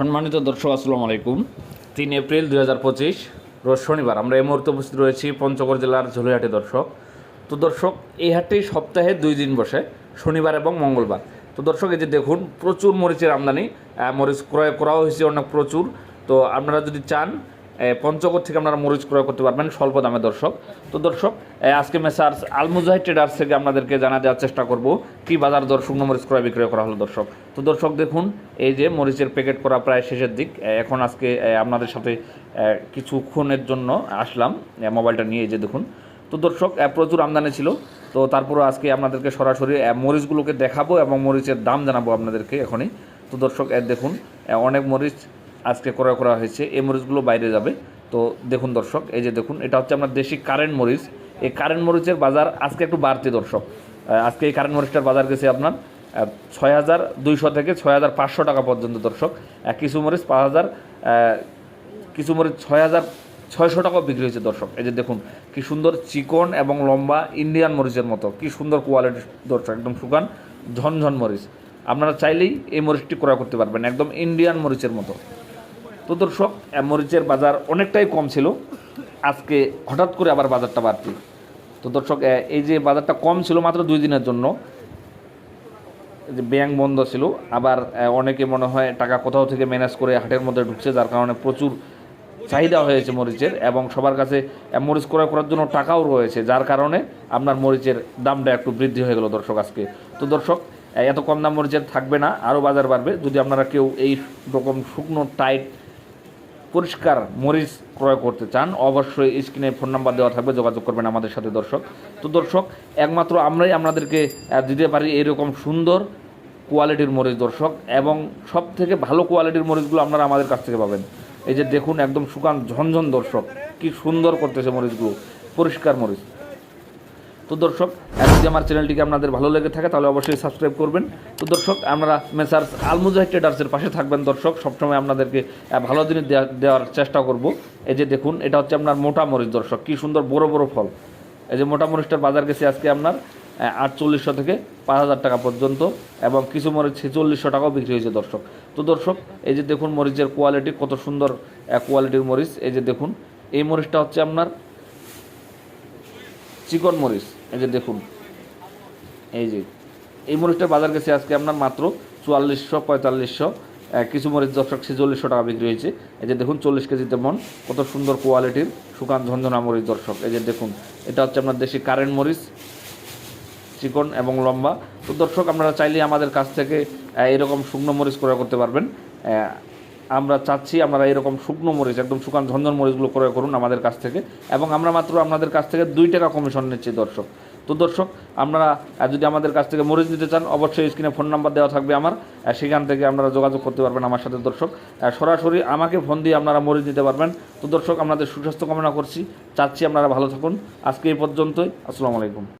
সম্মানিত দর্শক, আসসালামু আলাইকুম। তিন এপ্রিল দুই হাজার পঁচিশ, রোজ শনিবার আমরা এই মুহূর্তে উপস্থিত রয়েছি পঞ্চগড় জেলার ঝুলিহাটে দর্শক। তো দর্শক, এই হাটটি সপ্তাহে দুই দিন বসে, শনিবার এবং মঙ্গলবার। তো দর্শক, এই যে দেখুন, প্রচুর মরিচের আমদানি মরিচ ক্রয় করাও হয়েছে অনেক প্রচুর। তো আপনারা যদি চান পঞ্চগড় থেকে আপনারা মরিচ ক্রয় করতে পারবেন, স্বল্প দামে দর্শক। তো দর্শক আজকে মেসার্স আলমুজাহিদ ট্রেডার্স থেকে আপনাদেরকে জানা দেওয়ার চেষ্টা করব, কি বাজার দর শুকনো মরিচ ক্রয় বিক্রয় করা হলো দর্শক? তো দর্শক, দেখুন, এই যে মরিচের প্যাকেট করা প্রায় শেষের দিক এখন আজকে আপনাদের সাথে কিছুক্ষণের জন্য আসলাম মোবাইলটা নিয়ে যে দেখুন। তো দর্শক প্রচুর আমদানি ছিল, তো তারপরে আজকে আপনাদেরকে সরাসরি মরিচগুলোকে দেখাবো এবং মরিচের দাম জানাব আপনাদেরকে এখনই। তো দর্শক দেখুন অনেক মরিচ আজকে ক্রয় করা হয়েছে, এই মরিচগুলো বাইরে যাবে। তো দেখুন দর্শক, এই যে দেখুন, এটা হচ্ছে আপনার দেশি কারেন্ট মরিচ। এই কারেন্ট মরিচের বাজার আজকে একটু বাড়তি দর্শক। আজকে এই কারেন্ট মরিচটার বাজার গেছে আপনার ছয় হাজার দুইশো থেকে ছয় হাজার পাঁচশো টাকা পর্যন্ত দর্শক। কিছু মরিচ পাঁচ হাজার কিছু মরিচ ছয় হাজার ছয়শো টাকাও বিক্রি হয়েছে দর্শক। এই যে দেখুন, কি সুন্দর চিকন এবং লম্বা ইন্ডিয়ান মরিচের মতো, কি সুন্দর কোয়ালিটি দর্শক, একদম শুকান, ঝনঝন মরিচ। আপনারা চাইলেই এই মরিচটি ক্রয় করতে পারবেন, একদম ইন্ডিয়ান মরিচের মতো। তো দর্শক মরিচের বাজার অনেকটাই কম ছিল। আজকে হঠাৎ করে আবার বাজারটা বাড়তি তো দর্শক এই যে বাজারটা কম ছিল মাত্র দুই দিনের জন্য যে ব্যাংক বন্ধ ছিল, আবার অনেকে মনে হয় টাকা কোথাও থেকে ম্যানেজ করে হাটের মধ্যে ঢুকছে, যার কারণে প্রচুর চাহিদা হয়েছে মরিচের এবং সবার কাছে মরিচ ক্রয় করার জন্য টাকাও রয়েছে, যার কারণে আপনার মরিচের দামটা একটু বৃদ্ধি হয়ে গেল দর্শক আজকে। তো দর্শক এত কম দাম মরিচের থাকবে না, আরও বাজার বাড়বে। যদি আপনারা কেউ এই রকম শুকনো, টাইট পরিষ্কার মরিচ ক্রয় করতে চান, অবশ্যই স্ক্রিনে ফোন নাম্বার দেওয়া থাকবে, যোগাযোগ করবেন আমাদের সাথে দর্শক। তো দর্শক, একমাত্র আমরাই আপনাদেরকে দিতে পারি এরকম সুন্দর কোয়ালিটির মরিচ, দর্শক, এবং সব থেকে ভালো কোয়ালিটির মরিচগুলো আপনারা আমাদের কাছ থেকে পাবেন। এই যে দেখুন, একদম শুকান ঝনঝন দর্শক, কি সুন্দর করতেছে মরিচগুলো, পরিষ্কার মরিচ। তো দর্শক যদি আমার চ্যানেলটিকে আপনাদের ভালো লেগে থাকে, তাহলে অবশ্যই সাবস্ক্রাইব করবেন। তো দর্শক, আমরা মেসার্স আলমুজাহিদ ট্রেডার্সের পাশে থাকবেন দর্শক, সবসময় আপনাদেরকে ভালো জিনিস দেওয়ার চেষ্টা করব। এই যে দেখুন, এটা হচ্ছে আপনার মোটা মরিচ দর্শক, কি সুন্দর বড় বড় ফল। এই যে মোটা মরিচটার বাজার গেছে আজকে আপনার আটচল্লিশশো থেকে পাঁচ হাজার টাকা পর্যন্ত, এবং কিছু মরিচ ছেচল্লিশশো টাকাও বিক্রি হয়েছে দর্শক। তো দর্শক, এই যে দেখুন মরিচের কোয়ালিটি কত সুন্দর কোয়ালিটির মরিচ, এই যে দেখুন, এই মরিচটা হচ্ছে আপনার চিকন মরিচ। এই যে দেখুন, এই যে, এই মরিচটা বাজার গেছে আজকে আপনার মাত্র চুয়াল্লিশশো, পঁয়তাল্লিশশো কিছু মরিচ দর্শক ছেচল্লিশশো টাকা বিক্রি হয়েছে। এই যে দেখুন, চল্লিশ কেজিতে মন কত সুন্দর কোয়ালিটির শুকান ঝঞ্ঝনা মরিচ দর্শক। এই যে দেখুন, এটা হচ্ছে আপনার দেশি কারেন্ট মরিচ, চিকন এবং লম্বা। তো দর্শক, আপনারা চাইলে আমাদের কাছ থেকে এরকম শুকনো মরিচ ক্রয় করতে পারবেন। আমরা চাচ্ছি আপনারা এরকম শুকনো মরিচ, একদম শুকান ঝঞ্ঝন মরিচগুলো ক্রয় করুন আমাদের কাছ থেকে। এবং আমরা মাত্র আপনাদের কাছ থেকে দুই টাকা কমিশন নিচ্ছি দর্শক। তো দর্শক, আপনারা যদি আমাদের কাছ থেকে মরিচ নিতে চান, অবশ্যই স্ক্রিনে ফোন নাম্বার দেওয়া থাকবে আমার। সেখান থেকে আপনারা যোগাযোগ করতে পারবেন আমার সাথে দর্শক। সরাসরি আমাকে ফোন দিয়ে আপনারা মরিচ নিতে পারবেন। তো দর্শক, আপনাদের সুস্বাস্থ্য কামনা করছি। চাচ্ছি আপনারা ভালো থাকুন। আজকে এই পর্যন্তই। আসসালামু আলাইকুম।